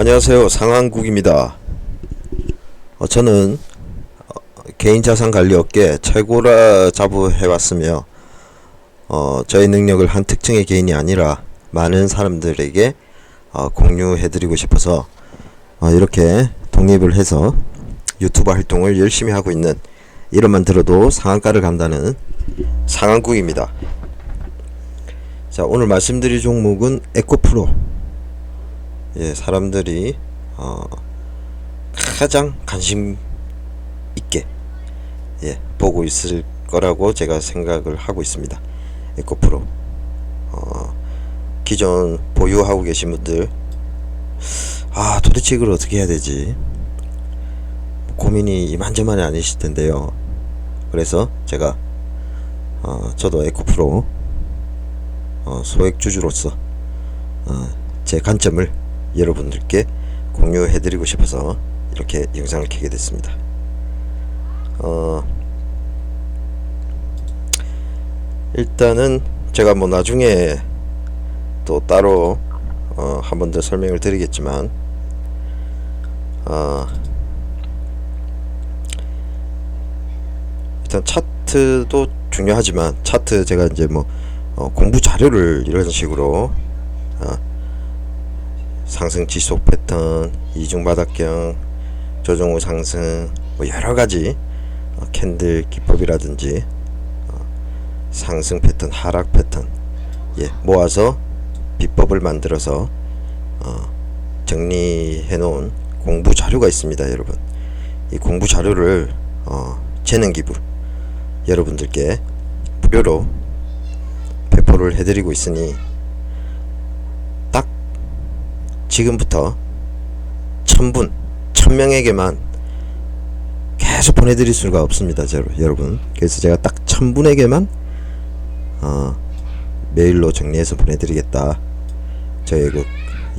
안녕하세요. 상한국입니다. 어, 저는 어, 개인 자산 관리 업계 최고라 자부해왔으며 어, 저의 능력을 한 특정의 개인이 아니라 많은 사람들에게 어, 공유해드리고 싶어서 어, 이렇게 독립을 해서 유튜브 활동을 열심히 하고 있는 이름만 들어도 상한가를 간다는 상한국입니다. 자 오늘 말씀드릴 종목은 에코프로 예, 사람들이 어, 가장 관심 있게 예, 보고 있을 거라고 제가 생각을 하고 있습니다. 에코프로 어, 기존 보유하고 계신 분들 아 도대체 이걸 어떻게 해야 되지 고민이 이만저만이 아니실 텐데요. 그래서 제가 어, 저도 에코프로 어, 소액주주로서 어, 제 관점을 여러분들께 공유해드리고 싶어서 이렇게 영상을 켜게 됐습니다. 어, 일단은 제가 뭐 나중에 또 따로 어, 한 번 더 설명을 드리겠지만 어, 일단 차트도 중요하지만 차트 제가 이제 뭐 어, 공부 자료를 이런 식으로 어, 상승 지속 패턴, 이중 바닥경, 조정 후 상승, 뭐 여러 가지 어, 캔들 기법이라든지 어, 상승 패턴, 하락 패턴 예, 모아서 비법을 만들어서 어, 정리해 놓은 공부 자료가 있습니다, 여러분. 이 공부 자료를 어, 재능 기부 여러분들께 무료로 배포를 해드리고 있으니 딱 지금부터 천분 천명에게만 계속 보내드릴 수가 없습니다 저, 여러분. 그래서 제가 딱 천분에게만 어, 메일로 정리해서 보내드리겠다. 저의 그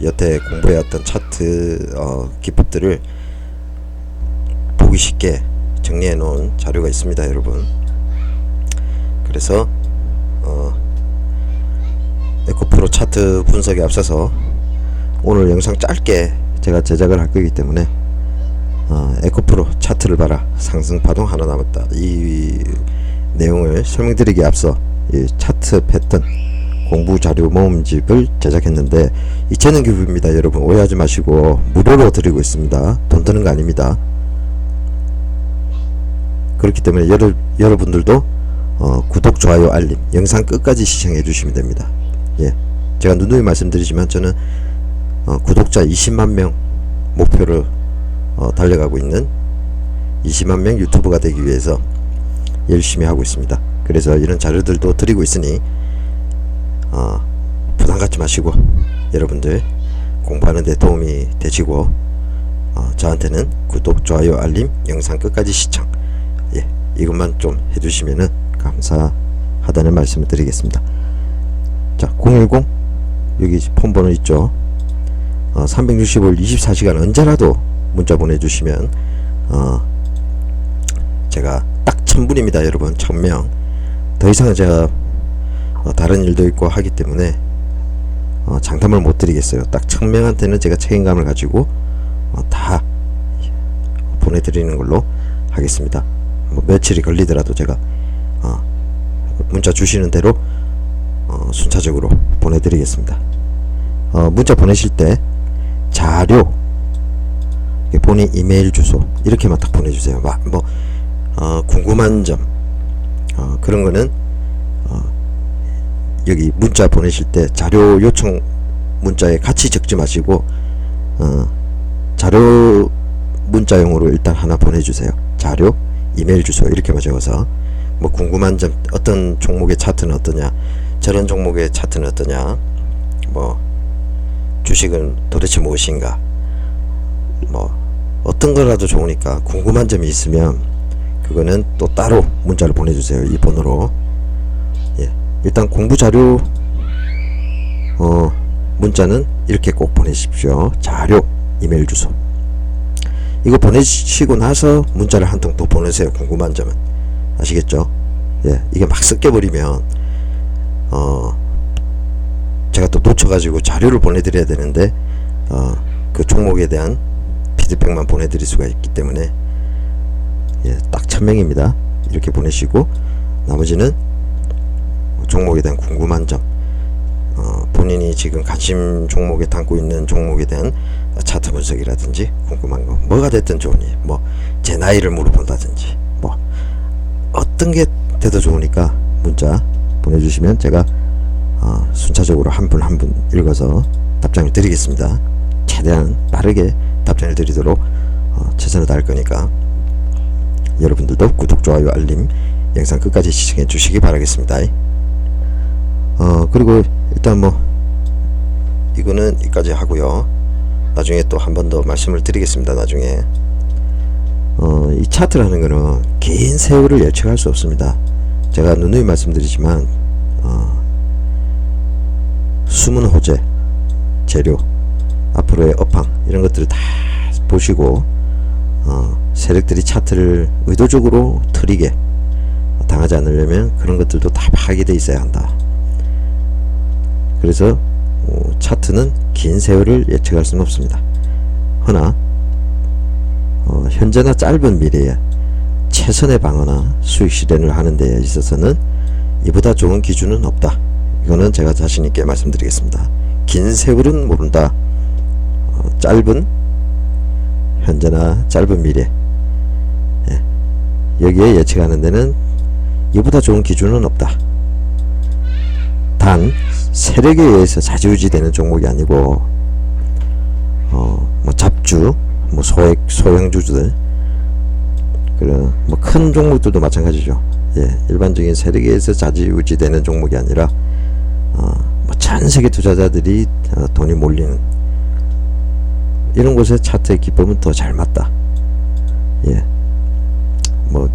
여태 공부해왔던 차트 어, 기법들을 보기 쉽게 정리해 놓은 자료가 있습니다 여러분. 그래서 어, 에코프로 차트 분석에 앞서서 오늘 영상 짧게 제가 제작을 할 거기 때문에 어, 에코프로 차트를 봐라. 상승 파동 하나 남았다. 이 내용을 설명드리기에 앞서 이 차트 패턴 공부 자료 모음집을 제작했는데 이 재능 기부입니다. 여러분 오해하지 마시고 무료로 드리고 있습니다. 돈 드는 거 아닙니다. 그렇기 때문에 여러, 여러분들도 어, 구독 좋아요 알림 영상 끝까지 시청해 주시면 됩니다. 예, 제가 누누이 말씀드리지만 저는 어, 구독자 20만 명 목표를 어, 달려가고 있는 20만 명 유튜버가 되기 위해서 열심히 하고 있습니다. 그래서 이런 자료들도 드리고 있으니 어, 부담 갖지 마시고 여러분들 공부하는 데 도움이 되시고 어, 저한테는 구독, 좋아요, 알림, 영상 끝까지 시청 예, 이것만 좀 해주시면은 감사하다는 말씀을 드리겠습니다. 자, 010 여기 폰 번호 있죠. 어, 365일 24시간 언제라도 문자 보내주시면 어, 제가 딱 천분입니다, 여러분. 천명. 더 이상은 제가 어, 다른 일도 있고 하기 때문에 어, 장담을 못 드리겠어요. 딱 천명한테는 제가 책임감을 가지고 어, 다 보내드리는 걸로 하겠습니다. 뭐 며칠이 걸리더라도 제가 어, 문자 주시는 대로 어, 순차적으로 보내드리겠습니다. 어, 문자 보내실 때 자료. 본인 이메일 주소. 이렇게만 딱 보내주세요. 막, 뭐 어, 궁금한 점. 어, 그런 거는 어, 여기 문자 보내실 때 자료 요청 문자에 같이 적지 마시고 어, 자료 문자용으로 일단 하나 보내주세요. 자료 이메일 주소 이렇게만 적어서. 뭐 궁금한 점 어떤 종목의 차트는 어떠냐. 저런 종목의 차트는 어떠냐. 뭐 주식은 도대체 무엇인가? 뭐 어떤 거라도 좋으니까 궁금한 점이 있으면 그거는 또 따로 문자를 보내주세요 이 번호로. 예 일단 공부 자료 어 문자는 이렇게 꼭 보내십시오. 자료 이메일 주소. 이거 보내시고 나서 문자를 한통또 보내세요 궁금한 점은. 아시겠죠? 예 이게 막 섞여버리면 어 제가 또 놓쳐가지고 자료를 보내드려야 되는데 어 그 종목에 대한 피드백만 보내드릴 수가 있기 때문에 예, 딱 1000명입니다. 이렇게 보내시고 나머지는 종목에 대한 궁금한 점 어, 본인이 지금 관심 종목에 담고 있는 종목에 대한 차트 분석이라든지 궁금한 거 뭐가 됐든 좋으니 뭐 제 나이를 물어본다든지 뭐 어떤 게 돼도 좋으니까 문자 보내주시면 제가 어, 순차적으로 한 분 한 분 읽어서 답장을 드리겠습니다. 최대한 빠르게 답장을 드리도록 어, 최선을 다할 거니까 여러분들도 구독, 좋아요, 알림 영상 끝까지 시청해 주시기 바라겠습니다. 어 그리고 일단 뭐 이거는 여기까지 하고요. 나중에 또 한 번 더 말씀을 드리겠습니다. 나중에 어, 이 차트라는 거는 긴 세월을 예측할 수 없습니다. 제가 누누이 말씀드리지만 어, 숨은 호재, 재료, 앞으로의 업황 이런 것들을 다 보시고 어, 세력들이 차트를 의도적으로 틀리게 당하지 않으려면 그런 것들도 다 파악이 돼 있어야 한다. 그래서 어, 차트는 긴 세월을 예측할 수는 없습니다. 허나 어, 현재나 짧은 미래에 최선의 방어나 수익 실현을 하는 데 있어서는 이보다 좋은 기준은 없다. 이거는 제가 자신 있게 말씀드리겠습니다. 긴 세월은 모른다. 어, 짧은 현재나 짧은 미래 예. 여기에 예측하는 데는 이보다 좋은 기준은 없다. 단 세력에 의해서 좌지우지되는 종목이 아니고 어, 뭐 잡주, 뭐 소액 소형주주들 그런 뭐 큰 종목들도 마찬가지죠. 예, 일반적인 세력에 의해서 좌지우지되는 종목이 아니라 어, 뭐 전 세계 투자자들이 어, 돈이 몰리는 이런 곳에 차트의 기법은 더 잘 맞다. 예, 뭐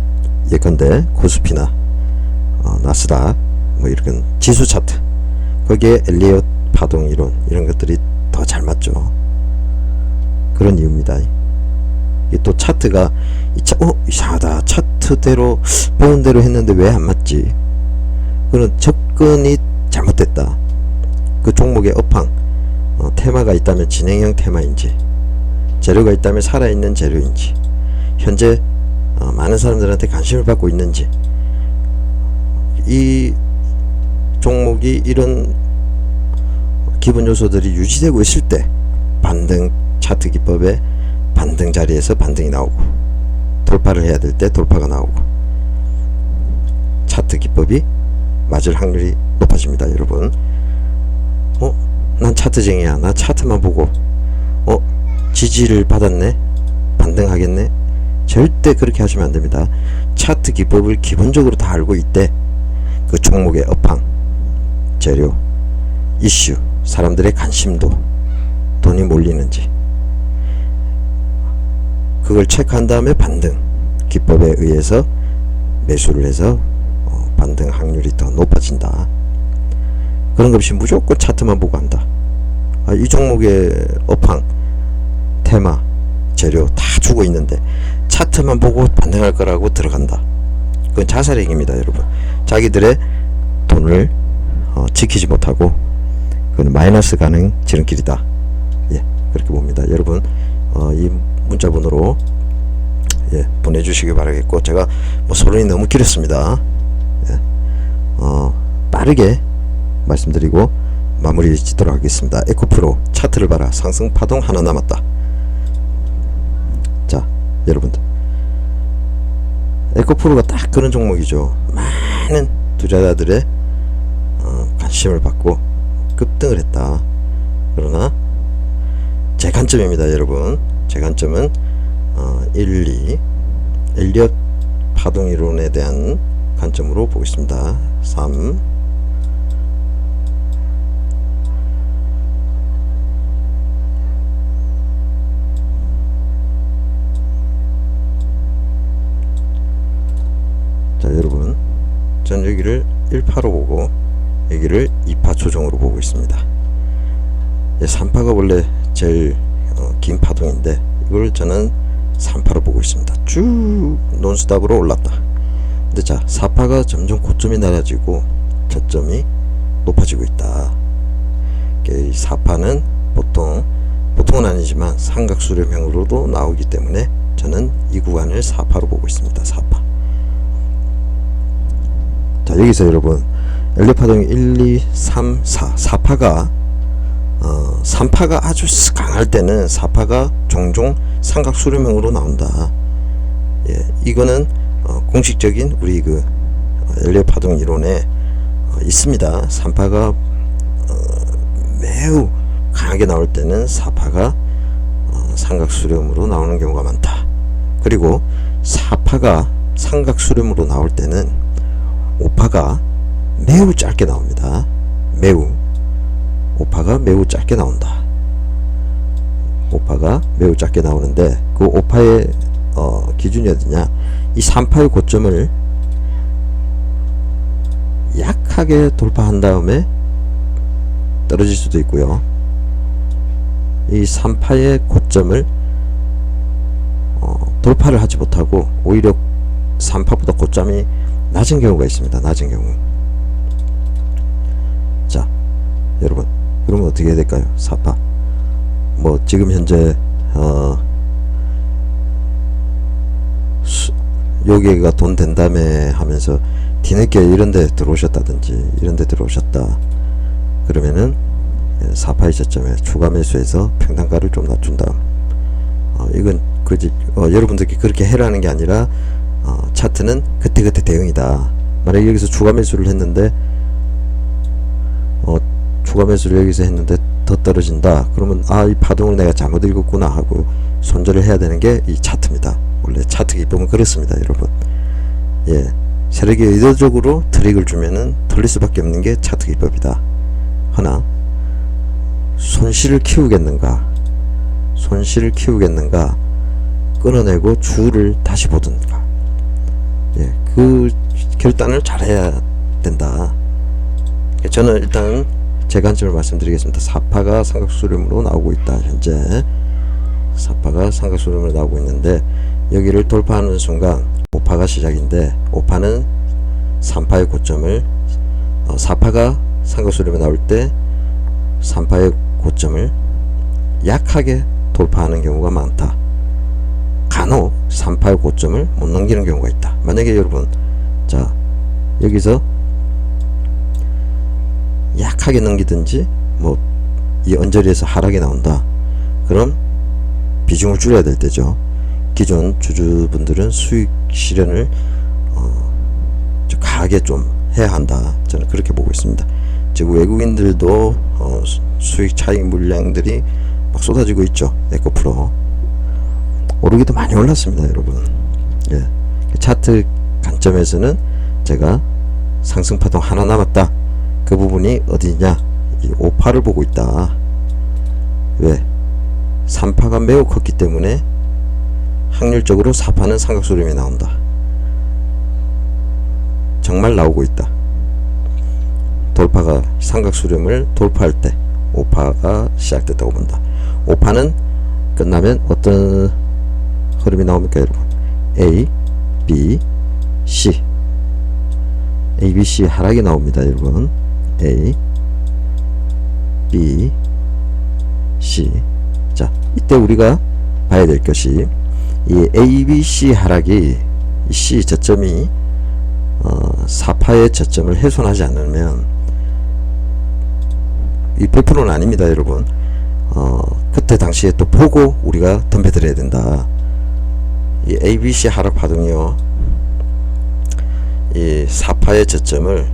예컨대 코스피나 어, 나스닥 뭐 이런 지수 차트 거기에 엘리엇 파동 이론 이런 것들이 더 잘 맞죠. 그런 이유입니다. 이게 또 차트가 이 차, 어 이상하다 차트대로 배운 대로 했는데 왜 안 맞지? 그런 접근이 잘 못됐다. 그 종목의 업황 어, 테마가 있다면 진행형 테마인지 재료가 있다면 살아있는 재료인지 현재 어, 많은 사람들한테 관심을 받고 있는지 이 종목이 이런 기본 요소들이 유지되고 있을 때 반등 차트 기법에 반등 자리에서 반등이 나오고 돌파를 해야 될 때 돌파가 나오고 차트 기법이 맞을 확률이 높아집니다 여러분. 어? 난 차트쟁이야. 나 차트만 보고. 어? 지지를 받았네? 반등하겠네? 절대 그렇게 하시면 안됩니다. 차트 기법을 기본적으로 다 알고 있대. 그 종목의 업황 재료 이슈 사람들의 관심도 돈이 몰리는지. 그걸 체크한 다음에 반등 기법에 의해서 매수를 해서 어, 반등 확률이 더 높아진다. 그런 것 없이 무조건 차트만 보고 한다. 아, 이 종목의 업황 테마 재료 다 주고 있는데 차트만 보고 반등할 거라고 들어간다. 그건 자살행위입니다 여러분. 자기들의 돈을 어, 지키지 못하고 그건 마이너스 가능 지름길이다. 예 그렇게 봅니다. 여러분 어, 이 문자 번호로 예 보내주시기 바라겠고 제가 뭐 소론이 너무 길었습니다. 예, 어, 빠르게 말씀드리고 마무리 짓도록 하겠습니다. 에코프로 차트를 봐라. 상승 파동 하나 남았다. 자 여러분들. 에코프로가 딱 그런 종목이죠. 많은 투자자들의 어, 관심을 받고 급등을 했다. 그러나 제 관점입니다 여러분. 제 관점은 어, 1, 2 엘리엇 파동 이론에 대한 관점으로 보겠습니다 3 자 여러분. 전 여기를 1파로 보고 여기를 2파 조정으로 보고 있습니다. 3파가 원래 제일 어, 긴 파동인데 이걸 저는 3파로 보고 있습니다. 쭉 논스탑으로 올랐다 근데 자 4파가 점점 고점이 낮아지고 저점이 높아지고 있다 이 4파는 보통 보통은 아니지만 삼각수렴형으로도 나오기 때문에 저는 이 구간을 4파로 보고 있습니다. 4파. 자 여기서 여러분 엘리어 파동이 1, 2, 3, 4 4파가 어, 3파가 아주 강할 때는 4파가 종종 삼각수렴형으로 나온다. 예, 이거는 어, 공식적인 우리 그 어, 엘리어 파동 이론에 어, 있습니다. 3파가 어, 매우 강하게 나올 때는 4파가 어, 삼각수렴으로 나오는 경우가 많다. 그리고 4파가 삼각수렴으로 나올 때는 5파가 매우 짧게 나옵니다. 매우 5파가 매우 짧게 나온다. 5파가 매우 짧게 나오는데 그 5파의 어, 기준이 어디냐? 이 3파의 고점을 약하게 돌파한 다음에 떨어질 수도 있고요. 이 3파의 고점을 어, 돌파를 하지 못하고 오히려 3파보다 고점이 낮은 경우가 있습니다. 낮은 경우. 자, 여러분, 그러면 어떻게 해야 될까요? 4파. 뭐 지금 현재 어 수, 여기가 돈 된다며 하면서 뒤늦게 이런 데 들어오셨다든지 이런 데 들어오셨다. 그러면은 4파의 저점에 추가 매수해서 평단가를 좀 낮춘 다음 어, 이건 그지 어, 여러분들께 그렇게 해라는 게 아니라 어, 차트는 그때그때 대응이다. 만약 여기서 추가 매수를 했는데 어, 추가 매수를 여기서 했는데 더 떨어진다. 그러면 아 이 파동을 내가 잘못 읽었구나 하고 손절을 해야 되는 게 이 차트입니다. 원래 차트 기법은 그렇습니다, 여러분. 예, 세력이 의도적으로 트릭을 주면은 틀릴 수밖에 없는 게 차트 기법이다. 하나 손실을 키우겠는가? 손실을 키우겠는가? 끊어내고 주를 다시 보든가. 예, 그 결단을 잘해야 된다. 저는 일단 제 관점을 말씀드리겠습니다. 사파가 삼각수렴으로 나오고 있다. 현재 사파가 삼각수렴으로 나오고 있는데 여기를 돌파하는 순간 5파가 시작인데 5파는 3파의 고점을 어, 4파가 삼각수렴에 나올 때 3파의 고점을 약하게 돌파하는 경우가 많다. 간혹 3파의 고점을 못 넘기는 경우가 있다. 만약에 여러분 자 여기서 약하게 넘기든지 뭐 이 언저리에서 하락이 나온다. 그럼 비중을 줄여야 될 때죠. 기존 주주분들은 수익 실현을 어, 좀 강하게 좀 해야 한다. 저는 그렇게 보고 있습니다. 지금 외국인들도 어, 수- 수익 차익 물량들이 막 쏟아지고 있죠. 에코프로 오르기도 많이 올랐습니다, 여러분. 예, 차트 관점에서는 제가 상승 파동 하나 남았다. 그 부분이 어디냐? 이 5파를 보고 있다. 왜? 3파가 매우 컸기 때문에 확률적으로 4파는 삼각수렴이 나온다. 정말 나오고 있다. 돌파가 삼각수렴을 돌파할 때 5파가 시작됐다고 본다. 5파는 끝나면 어떤 흐름이 나옵니까, 여러분? A, B, C. A, B, C 하락이 나옵니다, 여러분. A, B, C. 자, 이때 우리가 봐야 될 것이 이 A, B, C 하락이 이 C 저점이 어, 4파의 저점을 훼손하지 않으면 이 100%는 아닙니다, 여러분. 어, 그때 당시에 또 보고 우리가 덤벼들어야 된다. 이 ABC 하락 파동이요. 이 4파의 저점을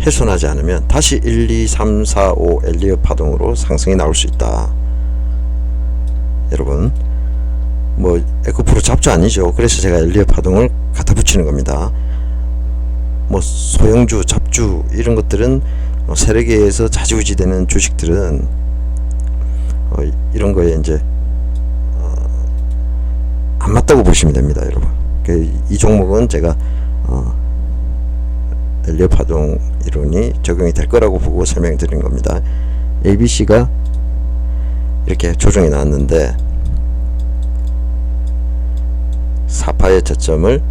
훼손하지 않으면 다시 1, 2, 3, 4, 5 엘리어 파동으로 상승이 나올 수 있다. 여러분, 뭐 에코프로 잡주 아니죠. 그래서 제가 엘리어 파동을 갖다 붙이는 겁니다. 뭐 소형주, 잡주 이런 것들은 어, 세력에서 자지우지되는 주식들은 어, 이런 거에 이제 어, 안 맞다고 보시면 됩니다, 여러분. 그, 이 종목은 제가 어, 엘리어 파동 이론이 적용이 될 거라고 보고 설명드린 겁니다. ABC가 이렇게 조정이 나왔는데 4파의 저점을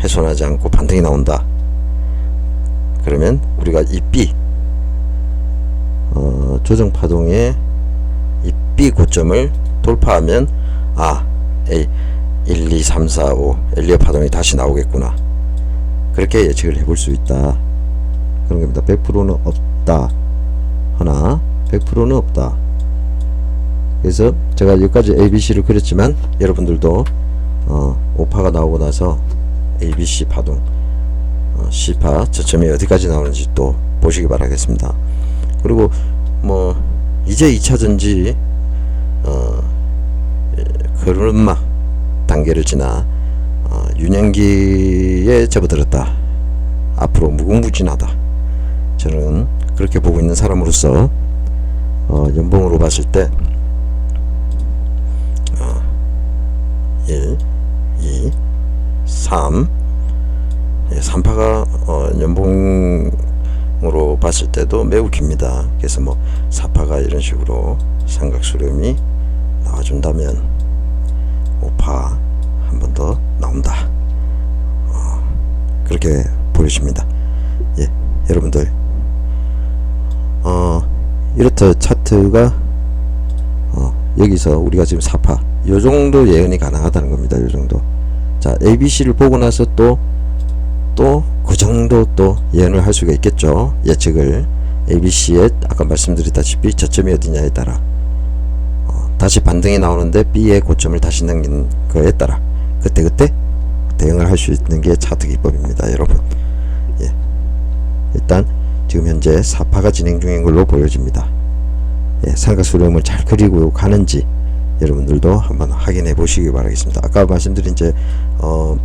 훼손하지 않고 반등이 나온다. 그러면 우리가 이 B 어, 조정 파동의 이 B 고점을 돌파하면 아 A 1, 2, 3, 4, 5 엘리어 파동이 다시 나오겠구나. 그렇게 예측을 해볼 수 있다. 그런 겁니다. 100%는 없다. 하나 100%는 없다 그래서 제가 여기까지 ABC를 그렸지만 여러분들도 어, 오파가 나오고 나서 ABC 파동 어, C파 저점이 어디까지 나오는지 또 보시기 바라겠습니다 그리고 뭐 이제 2차전지 어, 흐름막 단계를 지나 어, 유년기에 접어들었다. 앞으로 무궁무진하다. 저는 그렇게 보고 있는 사람으로서 어, 연봉으로 봤을 때 어, 1, 2, 3 예, 3파가 어, 연봉으로 봤을 때도 매우 깁니다. 그래서 뭐 4파가 이런 식으로 삼각수렴이 나와준다면 5파 한 번 더 나온다. 어, 그렇게 보여집니다. 예, 여러분들 어, 이렇다 차트가 어, 여기서 우리가 지금 4파 요 정도 예언이 가능하다는 겁니다. 요 정도. 자, ABC를 보고 나서 또 또 그 정도 또 예언을 할 수가 있겠죠. 예측을 ABC에 아까 말씀드렸다시피 저점이 어디냐에 따라 어, 다시 반등이 나오는데 B의 고점을 다시 넘긴 거에 따라 그때 그때 대응을 할 수 있는 게 차트 기법입니다, 여러분. 예. 일단 지금 현재 사파가 진행 중인 걸로 보여집니다. 예, 삼각수렴을 잘 그리고 가는지 여러분들도 한번 확인해 보시기 바라겠습니다. 아까 말씀드린 이제 어,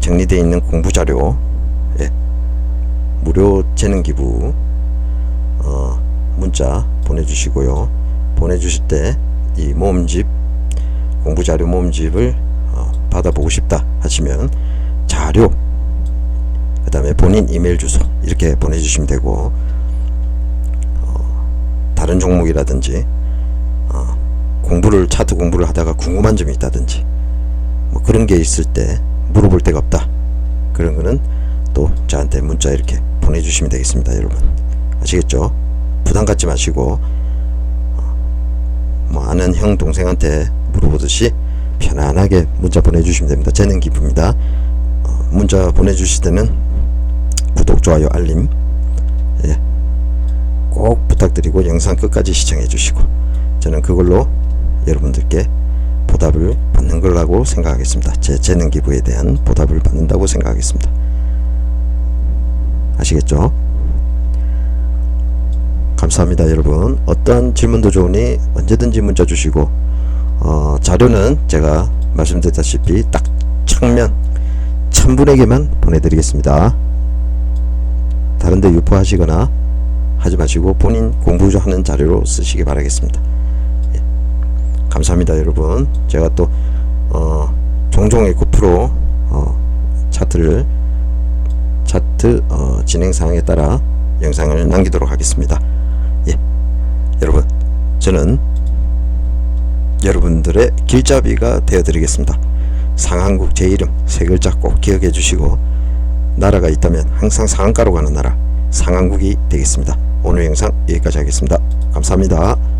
정리되어 있는 공부 자료 예, 무료 재능 기부 어, 문자 보내주시고요. 보내주실 때 이 모음집 공부 자료 모음집을 어, 받아보고 싶다 하시면 자료 그 다음에 본인 이메일 주소 이렇게 보내주시면 되고 어, 다른 종목이라든지 어, 공부를 차트 공부를 하다가 궁금한 점이 있다든지 뭐 그런 게 있을 때 물어볼 데가 없다. 그런 거는 또 저한테 문자 이렇게 보내주시면 되겠습니다 여러분. 아시겠죠? 부담 갖지 마시고 어, 뭐 아는 형 동생한테 물어보듯이 편안하게 문자 보내주시면 됩니다. 재능 기부입니다. 어, 문자 보내주실 때는 구독 좋아요 알림 예, 꼭 부탁드리고 영상 끝까지 시청해 주시고 저는 그걸로 여러분들께 보답을 받는 거라고 생각하겠습니다. 제 재능 기부에 대한 보답을 받는다고 생각하겠습니다. 아시겠죠? 감사합니다, 여러분. 어떤 질문도 좋으니 언제든지 문자 주시고 어, 자료는 제가 말씀드렸다시피 딱 청면 천 분에게만 보내드리겠습니다. 다른데 유포하시거나 하지 마시고 본인 공부하는 자료로 쓰시기 바라겠습니다. 감사합니다 여러분. 제가 또 어, 종종 에코프로 어, 차트를 차트 어, 진행 상황에 따라 영상을 남기도록 하겠습니다. 예. 여러분 저는 여러분들의 길잡이가 되어 드리겠습니다. 상한국 제 이름 세 글자 꼭 기억해 주시고 나라가 있다면 항상 상한가로 가는 나라 상한국이 되겠습니다. 오늘 영상 여기까지 하겠습니다. 감사합니다